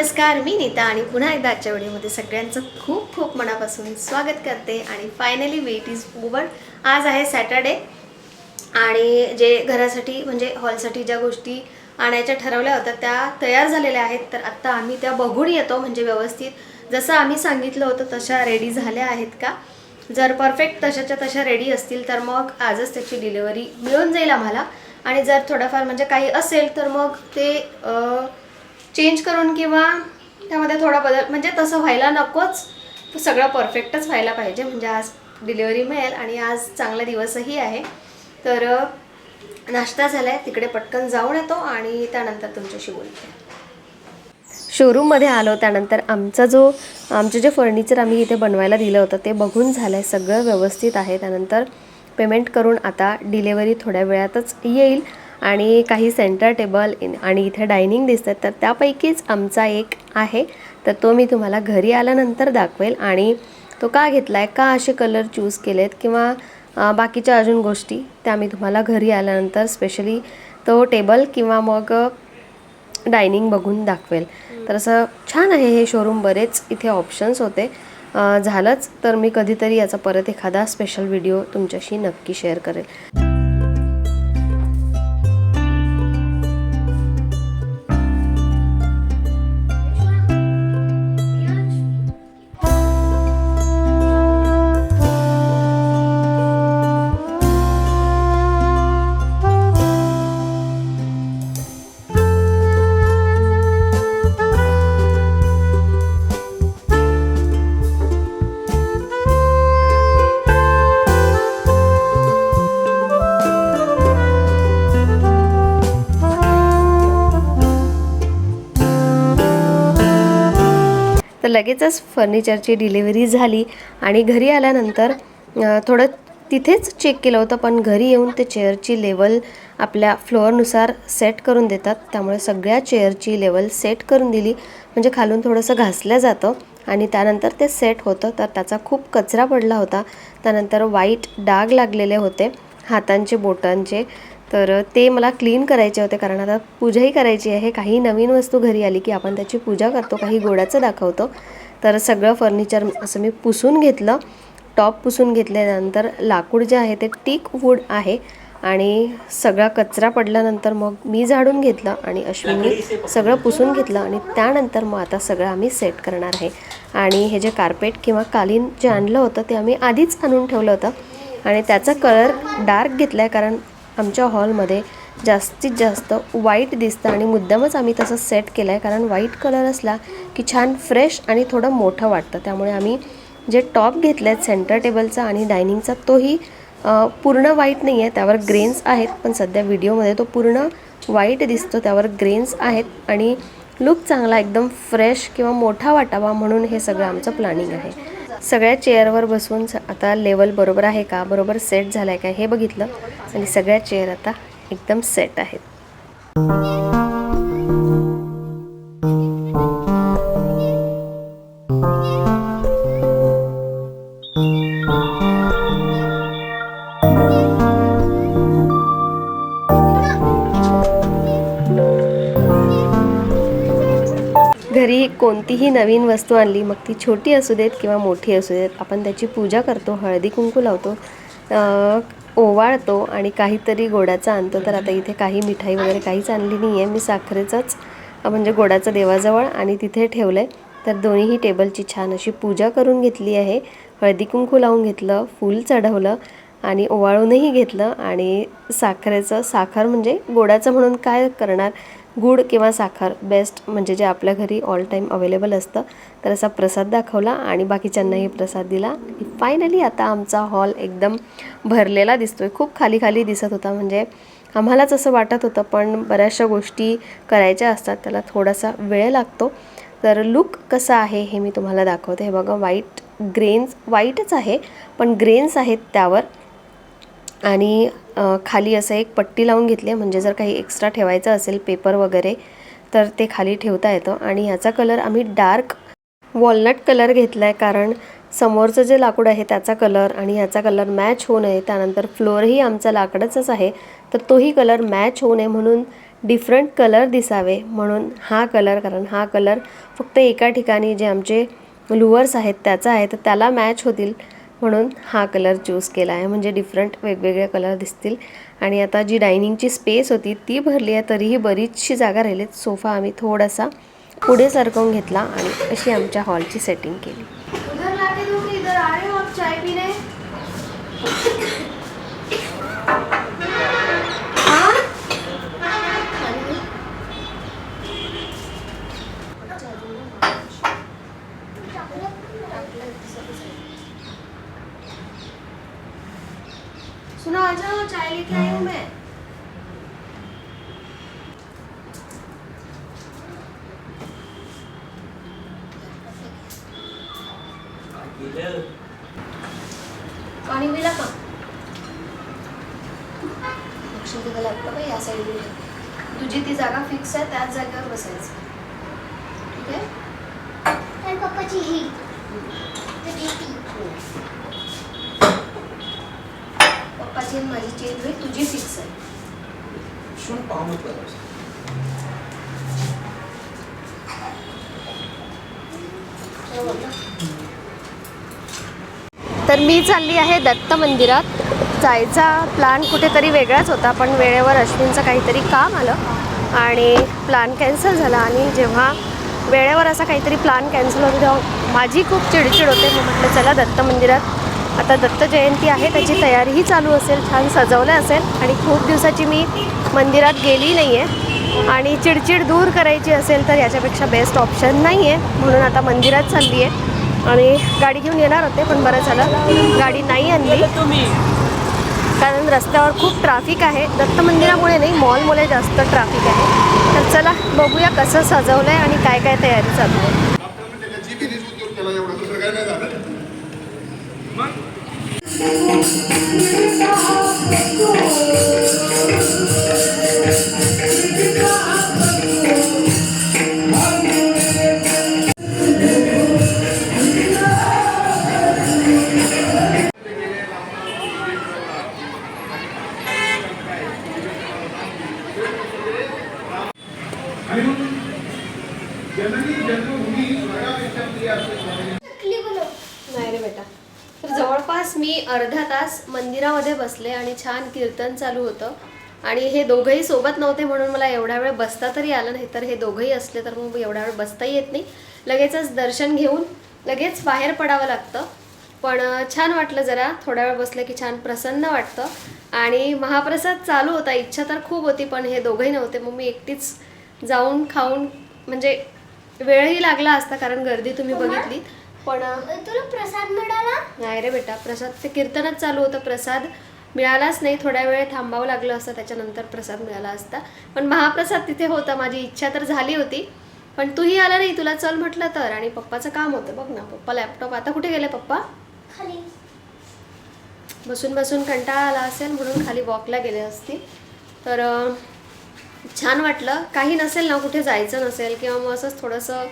नमस्कार मी नीता आणि पुन्हा एकदा आजच्या व्हिडिओमध्ये सगळ्यांचं खूप खूप मनापासून स्वागत करते आणि फायनली वेट इज ओवर आज आहे सॅटर्डे आणि जे घरासाठी म्हणजे हॉलसाठी ज्या गोष्टी आणायच्या ठरवल्या होत्या त्या तयार झालेल्या आहेत तर आत्ता आम्ही त्या बघून येतो म्हणजे व्यवस्थित. जसं आम्ही सांगितलं होतं तशा रेडी झाल्या आहेत का? जर परफेक्ट तशाच्या तशा रेडी असतील तर मग आजच त्याची डिलिव्हरी मिळून जाईल आम्हाला. आणि जर थोडंफार म्हणजे काही असेल तर मग ते चेंज करून किंवा त्यामध्ये थोडा बदल म्हणजे तसं व्हायला नकोच. सगळं परफेक्टच व्हायला पाहिजे. म्हणजे आज डिलिव्हरी मिळेल आणि आज चांगला दिवसही आहे. तर नाश्ता झाला आहे तिकडे पटकन जाऊन येतो आणि त्यानंतर तुमच्याशी बोलते. शोरूममध्ये आलो. त्यानंतर आमचा जो आमचं जे फर्निचर आम्ही इथे बनवायला दिलं होतं ते बघून झालं आहे सगळं व्यवस्थित आहे. त्यानंतर पेमेंट करून आता डिलेवरी थोड्या वेळातच येईल. आणि काही सेंटर टेबल आणि इथे डायनिंग दिसतात तर त्यापैकीच आमचा एक आहे. तर तो मी तुम्हाला घरी आल्यानंतर दाखवेल. आणि तो का घेतला आहे का असे कलर चूज केलेत किंवा बाकीच्या अजून गोष्टी त्या मी तुम्हाला घरी आल्यानंतर स्पेशली तो टेबल किंवा मग डायनिंग बघून दाखवेल. तर असं छान आहे हे शोरूम बरेच इथे ऑप्शन्स होते. झालंच तर मी कधीतरी याचा परत एखादा स्पेशल व्हिडिओ तुमच्याशी नक्की शेअर करेल. लगेचच फर्निचरची डिलिव्हरी झाली आणि घरी आल्यानंतर थोडं तिथेच चेक केलं होतं पण घरी येऊन ते चेअरची लेवल आपल्या फ्लोअरनुसार सेट करून देतात. त्यामुळे सगळ्या चेअरची लेवल सेट करून दिली. म्हणजे खालून थोडंसं घासलं जातं आणि त्यानंतर ते सेट होतं. तर त्याचा खूप कचरा पडला होता. त्यानंतर वाईट डाग लागलेले होते. हातांचे बोटांचे. तर ते मला क्लीन करायचे होते कारण आता पूजाही करायची आहे. काही नवीन वस्तू घरी आली की आपण त्याची पूजा करतो काही गोडाचं दाखवतो. तर सगळं फर्निचर असं मी पुसून घेतलं. टॉप पुसून घेतल्यानंतर लाकूड जे आहे ते टीक वूड आहे आणि सगळा कचरा पडल्यानंतर मग मी झाडून घेतलं आणि अश्विनी सगळं पुसून घेतलं आणि त्यानंतर मग आता सगळं आम्ही सेट करणार आहे. आणि हे जे कार्पेट किंवा कालीन जे आणलं होतं ते आम्ही आधीच आणून ठेवलं होतं. आणि त्याचा कलर डार्क घेतला आहे कारण आमच्या हॉलमध्ये जास्तीत जास्त व्हाईट दिसतं आणि मुद्दामच आम्ही तसं सेट केलं आहे कारण व्हाईट कलर असला की छान फ्रेश आणि थोडं मोठं वाटतं. त्यामुळे आम्ही जे टॉप घेतले आहेत सेंटर टेबलचा आणि डायनिंगचा तोही पूर्ण व्हाईट नाही आहे त्यावर ग्रेन्स आहेत पण सध्या व्हिडिओमध्ये तो पूर्ण व्हाईट दिसतो त्यावर ग्रेन्स आहेत आणि लुक चांगला एकदम फ्रेश किंवा मोठा वाटावा म्हणून हे सगळं आमचं प्लॅनिंग आहे. सगळ्या चेअरवर बसून आता लेवल बरोबर आहे का? बरोबर सेट झालाय आहे का? हे बघितलं. आणि सगळ्या चेअर आता एकदम सेट आहेत. कोणतीही नवीन वस्तू आणली मग ती छोटी असू देत किंवा मोठी असू देत आपण त्याची पूजा करतो हळदी कुंकू लावतो ओवाळतो आणि काहीतरी गोडाचं आणतो. तर आता इथे काही मिठाई वगैरे काहीच आणली नाही आहे मी साखरेचंच म्हणजे गोड्याचं देवाजवळ आणि तिथे ठेवलं आहे तर दोन्हीही टेबलची छान अशी पूजा करून घेतली आहे. हळदी कुंकू लावून घेतलं फूल चढवलं आणि ओवाळूनही घेतलं आणि साखरेचं साखर म्हणजे गोडाचं म्हणून काय करणार? गूळ किंवा साखर बेस्ट म्हणजे जे आपल्या घरी ऑल टाईम अवेलेबल असतं. तर असा प्रसाद दाखवला आणि बाकीच्यांनाही प्रसाद दिला. फायनली आता आमचा हॉल एकदम भरलेला दिसतोय. खूप खाली खाली दिसत होता. म्हणजे आम्हालाच असं वाटत होतं पण बऱ्याचशा गोष्टी करायच्या असतात. त्याला थोडासा वेळ लागतो. तर लुक कसा आहे हे मी तुम्हाला दाखवते. हे बघा व्हाईट ग्रेन्स व्हाईटच आहे पण ग्रेन्स आहेत त्यावर. आणि खाली असं एक पट्टी लावून घेतली आहे. म्हणजे जर काही एक्स्ट्रा ठेवायचं असेल पेपर वगैरे तर ते खाली ठेवता येतं. आणि ह्याचा कलर आम्ही डार्क वॉलनट कलर घेतला आहे कारण समोरचं जे लाकूड आहे त्याचा कलर आणि ह्याचा कलर मॅच होऊ नये. त्यानंतर फ्लोअरही आमचा लाकडाचाच आहे. तर तोही कलर मॅच होऊ नये म्हणून डिफरंट कलर दिसावे म्हणून हा कलर कारण हा कलर फक्त एका ठिकाणी जे आमचे लुअर्स आहेत त्याचा आहे तर त्याला मॅच होतील. म्हणून हा कलर चूज केला आहे. म्हणजे डिफरंट वेगवेगळे कलर दिसतील. आणि आता जी डायनिंगची स्पेस होती ती भरली आहे तरीही बरीचशी जागा राहिली सोफा आम्ही थोडासा पुढे सरकवून घेतला आणि अशी आमच्या हॉलची सेटिंग केली उधर लाके दूंगी इधर आ रहे हो आप चाय पीने सुनो आ जाओ चाय लेके आई हूँ मैं पाणी पिला का लक्ष तुझं लॅपटॉप आहे या साईडला तुझी ती जागा फिक्स आहे त्याच जागेवर बसायचं ठीक आहे आणि पप्पाची ही तुझी ती आणि माझी चेंज होईल तुझी फिक्स आहे. Schon. तर मी चालली आहे दत्त मंदिरात. जायचा प्लान कुठेतरी वेगळाच होता पण वेळेवर अश्विनचं काहीतरी काम आलं आणि प्लान कॅन्सल झाला आणि जेव्हा वेळेवर असा काहीतरी प्लान कॅन्सल होतो तेव्हा माझी खूप चिडचिड होते. मग म्हटलं चला दत्त मंदिरात आता दत्त जयंती आहे त्याची तयारीही चालू असेल छान सजवलं असेल. आणि खूप दिवसाची मी मंदिरात गेली नाही आहे आणि चिडचिड दूर करायची असेल तर याच्यापेक्षा बेस्ट ऑप्शन नाही आहे म्हणून आता मंदिरात चालली आहे आणि गाडी घेऊन येणार होते पण बरं झालं. गाडी नाही आणली. कारण रस्त्यावर खूप ट्रॅफिक आहे. दत्त मंदिरामुळे नाही मॉलमुळे जास्त ट्रॅफिक आहे. तर चला बघूया कसं सजवलं आहे आणि काय काय तयारी चालू आहे. 我不是 कीर्तन चालू होतं. आणि हे दोघंही सोबत नव्हते म्हणून मला एवढा वेळ बसता तरी आलं नाही. तर हे दोघंही असले तर मग एवढा वेळ बसताही येत नाही. लगेचच दर्शन घेऊन लगेच बाहेर पडावं लागतं. पण छान वाटलं जरा. थोडा वेळ बसलं की छान प्रसन्न वाटतं. आणि महाप्रसाद चालू होता. इच्छा तर खूप होती पण हे दोघंही नव्हते. मग मी एकटीच जाऊन खाऊन म्हणजे वेळही लागला असता कारण गर्दी तुम्ही बघितली पण तुला प्रसाद मिळाला? नाही रे बेटा. प्रसाद ते कीर्तनच चालू होतं. प्रसाद मिळालाच नाही थोड्या वेळ थांबावं लागलं असतं त्याच्यानंतर प्रसाद मिळाला असता. पण महाप्रसाद तिथे होता माझी इच्छा तर झाली होती. पण तूही आला नाही तुला चल म्हटलं तर. आणि पप्पाचं काम होतं बघ ना पप्पा लॅपटॉप आता कुठे गेले पप्पा? खाली. बसून बसून कंटाळा आला असेल म्हणून खाली वॉकला गेले असतील. तर छान वाटलं. काही नसेल ना कुठे जायचं नसेल किंवा मग असंच थोडंसं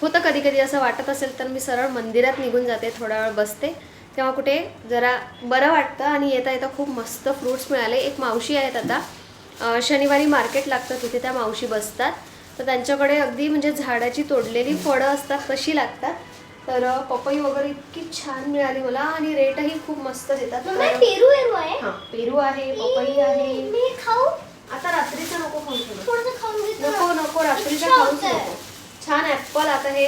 होतं कधी कधी असं वाटत असेल तर मी सरळ मंदिरात निघून जाते थोडा वेळ बसते. तेव्हा कुठे जरा बरं वाटतं आणि येता येता खूप मस्त फ्रूट्स मिळाले. एक मावशी आहेत आता. शनिवारी मार्केट लागतं तिथे त्या मावशी बसतात. तर त्यांच्याकडे अगदी म्हणजे झाडाची तोडलेली फळं असतात तशी लागतात. तर पपई वगैरे इतकी छान मिळाली मला आणि रेटही खूप मस्त देतात. पेरू आहे हा पेरू आहे पपई आहे. खाऊ? आता रात्रीचं नको खाऊ नको नको रात्रीचं खाऊच. नको. छान ऍपल आता हे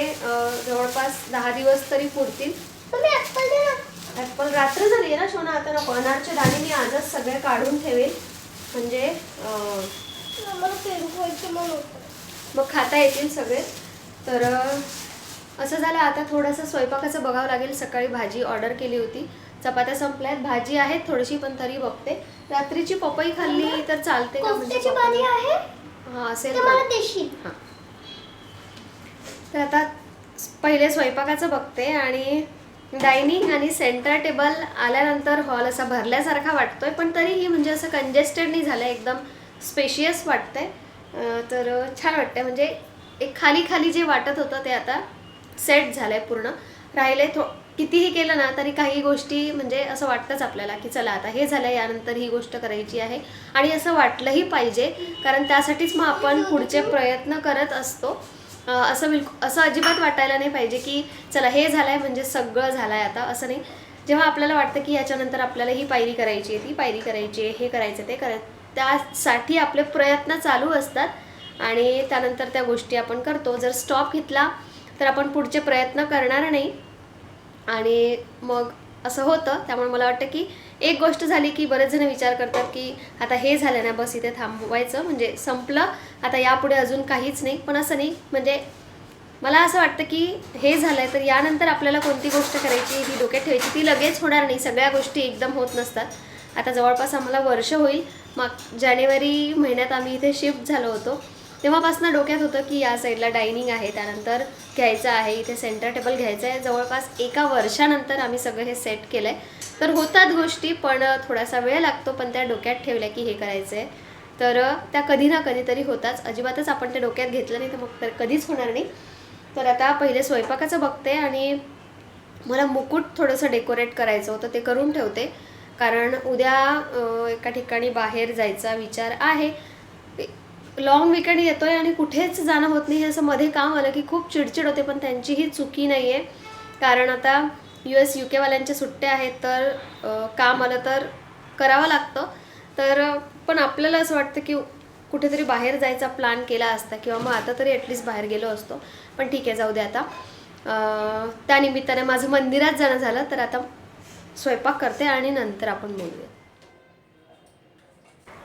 जवळपास दहा दिवस तरी पुरतील. तुम्ही ऍपल रात्र झाली आहे ना शोना आता नको अनारचे दाणे मी आजच सगळे काढून ठेवेल म्हणजे मग खाता येतील सगळे. तर असं झालं आता थोडंसं स्वयंपाकाचं बघावं लागेल. सकाळी भाजी ऑर्डर केली होती. चपात्या संपल्यात. भाजी आहेत थोडीशी पण तरी बघते. रात्रीची पपई खाल्ली तर चालते का म्हणजे? आहे? हा असेल हां. तर आता पहिले स्वयंपाकाचं बघते आणि डायनिंग आणि सेंटर टेबल आल्यानंतर हॉल असा भरल्यासारखा वाटतोय पण तरीही म्हणजे असं कंजेस्टेड नाही झालं एकदम स्पेशियस वाटतंय. तर छान वाटतंय. म्हणजे एक खाली खाली जे वाटत होतं ते आता सेट झालंय पूर्ण. राहिले थो कितीही केलं ना तरी काही गोष्टी म्हणजे असं वाटतंच आपल्याला की चला आता हे झालं यानंतर ही गोष्ट करायची आहे. आणि असं वाटलंही पाहिजे कारण त्यासाठीच मग आपण पुढचे प्रयत्न करत असतो. असं बिलकुल असं अजिबात वाटायला नाही पाहिजे की चला हे झालं आहे म्हणजे सगळं झालं आहे आता असं नाही. जेव्हा आपल्याला वाटतं की याच्यानंतर आपल्याला ही पायरी करायची आहे ती पायरी करायची आहे हे करायचं ते कराय त्यासाठी आपले प्रयत्न चालू असतात आणि त्यानंतर त्या गोष्टी आपण करतो. जर स्टॉप घेतला तर आपण पुढचे प्रयत्न करणार नाही आणि मग असं होतं. त्यामुळे मला वाटतं की एक गोष्ट झाली की बरेच जण विचार करतात की आता हे झालं ना बस इथे थांबवायचं. म्हणजे संपलं. आता यापुढे अजून काहीच नाही. पण असं नाही. म्हणजे मला असं वाटतं की हे झालं आहे तर यानंतर आपल्याला कोणती गोष्ट करायची ही डोक्यात ठेवायची ती लगेच होणार नाही. सगळ्या गोष्टी एकदम होत नसतात. आता जवळपास आम्हाला वर्ष होईल. मग जानेवारी महिन्यात आम्ही इथे शिफ्ट झालो होतो. तेव्हापासून डोक्यात होतं की या साईडला डायनिंग आहे त्यानंतर घ्यायचं आहे इथे सेंटर टेबल घ्यायचं आहे जवळपास एका वर्षानंतर आम्ही सगळं हे सेट केलं आहे तर होतात गोष्टी पण थोडासा वेळ लागतो पण त्या डोक्यात ठेवल्या की हे करायचं आहे तर त्या कधी ना कधीतरी होताच. अजिबातच आपण ते डोक्यात घेतलं नाही तर मग तर कधीच होणार नाही. तर आता पहिले स्वयंपाकाचं बघते आणि मला मुकुट थोडंसं डेकोरेट करायचं होतं ते करून ठेवते. कारण उद्या एका ठिकाणी बाहेर जायचा विचार आहे. लॉंग विकेंड येतोय आणि कुठेच जाणं होत नाही. असं मध्ये काम आलं की खूप चिडचिड होते पण त्यांचीही चुकी नाही आहे कारण आता यू एस यू केवाल्यांच्या सुट्ट्या आहेत तर काम आलं तर करावं लागतं. तर पण आपल्याला असं वाटतं की कुठेतरी बाहेर जायचा प्लॅन केला असता किंवा मग आता तरी ॲटलिस्ट बाहेर गेलो असतो. पण ठीक आहे जाऊ दे आता. त्यानिमित्ताने माझं मंदिरात जाणं झालं तर आता स्वयंपाक करते आणि नंतर आपण बोलूया.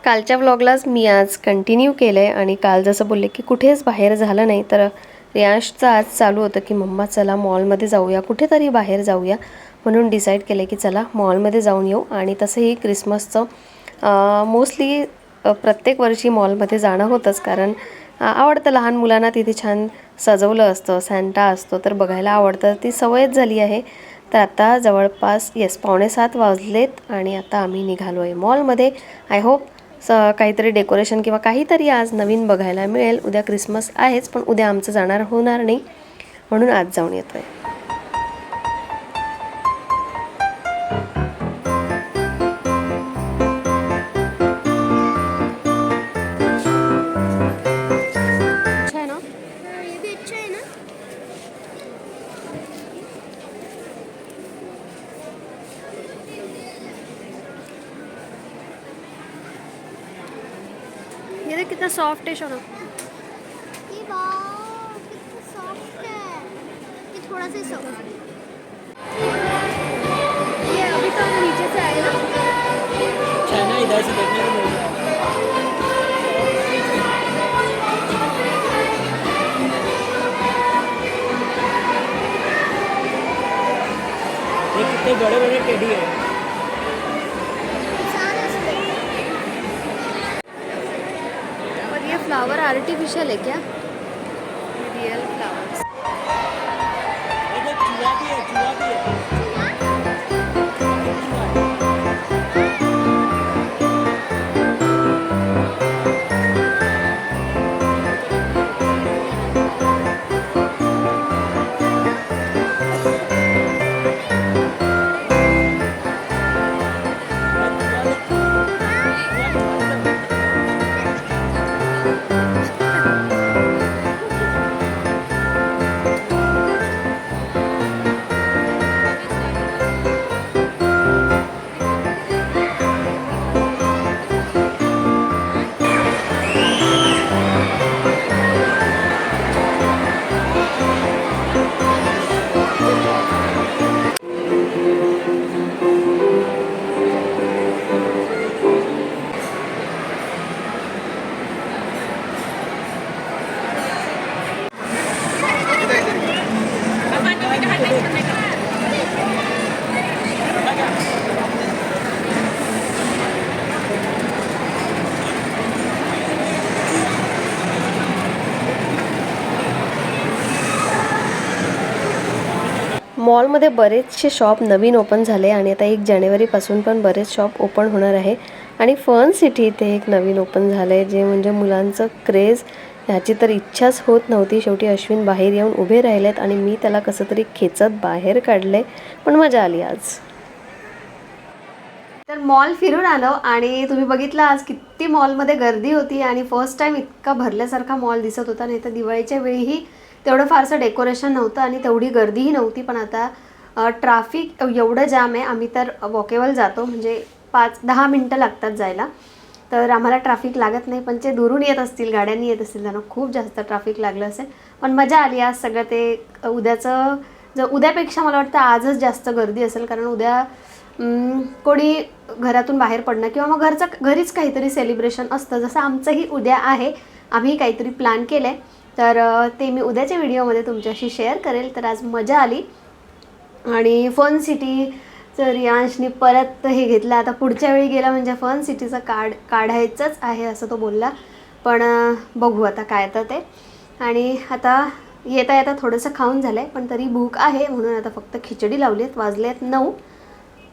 कालच्या व्लॉगलाच मी आज कंटिन्यू केलं आहे आणि काल जसं बोलले की कुठेच बाहेर झालं नाही तर रियांशचं आज चालू होतं की मम्मा चला मॉलमध्ये जाऊया कुठेतरी बाहेर जाऊया म्हणून डिसाईड केलं की चला मॉलमध्ये जाऊन येऊ. आणि तसंही क्रिसमसचं मोस्टली प्रत्येक वर्षी मॉलमध्ये जाणं होतंच कारण आवडतं लहान मुलांना तिथे छान सजवलं असतं सॅन्टा असतो तर बघायला आवडतं. ती सवयच झाली आहे. तर आता जवळपास येस पावणे सात वाजलेत आणि आता आम्ही निघालो आहे मॉलमध्ये आय होप स काहीतरी डेकोरेशन किंवा काहीतरी आज नवीन बघायला मिळेल. उद्या क्रिसमस आहेच पण उद्या आमचं जाणार होणार नाही. म्हणून आज जाऊन येतो आहे सॉफ्ट है शोना ये वाह कितना सॉफ्ट है। ये थोड़ा सा सॉफ्ट ये अभी तो हम नीचे से आए ना चाइना इधर से देखने को मिल रहा ये कितने बड़े बड़े टेडी है। आर्टिफिशियल आहे क्या? मॉलमध्ये बरेचसे शॉप नवीन ओपन झाले आणि आता एक जानेवारीपासून पण बरेच शॉप ओपन होणार आहे. आणि फन सिटी इथे एक नवीन ओपन झालं आहे जे म्हणजे मुलांचं क्रेज ह्याची तर इच्छाच होत नव्हती. शेवटी अश्विन बाहेर येऊन उभे राहिलेत आणि मी त्याला कसं तरी खेचत बाहेर काढले पण मजा आली आज. तर मॉल फिरून आलो आणि तुम्ही बघितलं आज किती मॉलमध्ये गर्दी होती आणि फर्स्ट टाइम इतका भरल्यासारखा मॉल दिसत होता. नाही तर दिवाळीच्या वेळीही तेवढं फारसं डेकोरेशन नव्हतं आणि तेवढी गर्दीही नव्हती पण आता ट्राफिक एवढं जाम आहे आम्ही तर वॉकेबल जातो म्हणजे पाच दहा मिनटं लागतात जायला. तर आम्हाला ट्रॅफिक लागत नाही पण जे दुरून येत असतील गाड्यांनी येत असतील त्यांना खूप जास्त ट्रॅफिक लागलं असेल. पण मजा आली आज सगळं ते उद्याचं जर उद्यापेक्षा मला वाटतं आजच जास्त गर्दी असेल कारण उद्या कोणी घरातून बाहेर पडणं किंवा मग घरचं घरीच काहीतरी सेलिब्रेशन असतं जसं आमचंही उद्या आहे आम्ही काहीतरी प्लॅन केलं आहे तर ते मी उद्याच्या व्हिडिओमध्ये तुमच्याशी शेअर करेल. तर आज मजा आली. आणि फन सिटीचं रियांशनी परत हे घेतलं. आता पुढच्या वेळी गेला म्हणजे फन सिटीचं काढ काढायचंच आहे असं तो बोलला. पण बघू आता काय तर ते. आणि आता येता येता थोडंसं खाऊन झालं आहे पण तरी भूक आहे म्हणून आता फक्त खिचडी लावली आहेत. वाजले आहेत नऊ.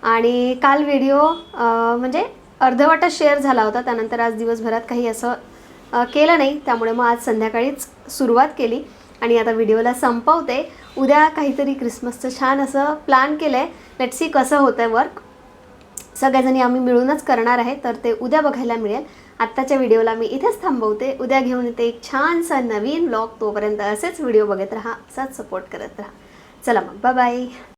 आणि काल व्हिडिओ म्हणजे अर्धवाटा शेअर झाला होता. त्यानंतर आज दिवसभरात काही असं केलं नाही. त्यामुळे मग आज संध्याकाळीच सुरुवात केली आणि आता व्हिडिओला संपवते. उद्या काहीतरी क्रिसमसचं छान असं प्लॅन केलं आहे लेट सी कसं होतं आहे वर्क सगळ्याजणी आम्ही मिळूनच करणार आहे तर ते उद्या बघायला मिळेल. आत्ताच्या व्हिडिओला मी इथेच थांबवते. उद्या घेऊन येते एक छानसा नवीन ब्लॉग तोपर्यंत असेच व्हिडिओ बघत राहा असाच सपोर्ट करत राहा. चला मग बाय